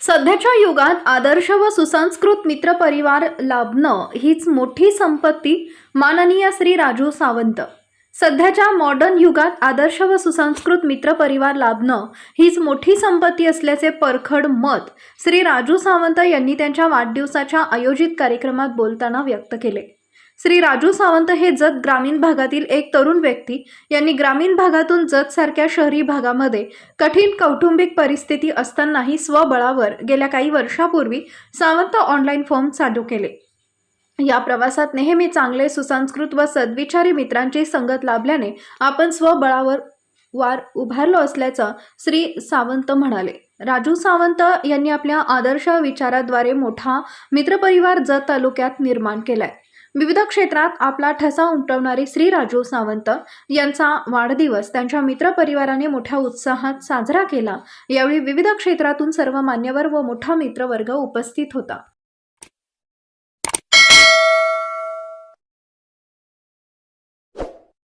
सध्याच्या युगात आदर्श व सुसंस्कृत मित्रपरिवार लाभणं हीच मोठी संपत्ती माननीय श्री राजू सावंत. सध्याच्या मॉडर्न युगात आदर्श व सुसंस्कृत मित्रपरिवार लाभणं हीच मोठी संपत्ती असल्याचे परखड मत श्री राजू सावंत यांनी त्यांच्या वाढदिवसाच्या आयोजित कार्यक्रमात बोलताना व्यक्त केले. श्री राजू सावंत हे जत ग्रामीण भागातील एक तरुण व्यक्ती. यांनी ग्रामीण भागातून जत सारख्या शहरी भागामध्ये कठीण कौटुंबिक परिस्थिती असतानाही स्वबळावर गेल्या काही वर्षापूर्वी सावंत ऑनलाईन फॉर्म चालू केले. या प्रवासात नेहमी चांगले सुसंस्कृत व सद्विचारी मित्रांची संगत लाभल्याने आपण स्वबळावर वार उभारलो असल्याचं श्री सावंत म्हणाले. राजू सावंत यांनी आपल्या आदर्श विचाराद्वारे मोठा मित्रपरिवार जत तालुक्यात निर्माण केलाय. विविध क्षेत्रात आपला ठसा उमटवणारे श्री राजू सावंत यांचा वाढदिवस त्यांच्या मित्रपरिवाराने मोठ्या उत्साहात साजरा केला. यावेळी विविध क्षेत्रातून सर्व मान्यवर व मोठा मित्रवर्ग उपस्थित होता.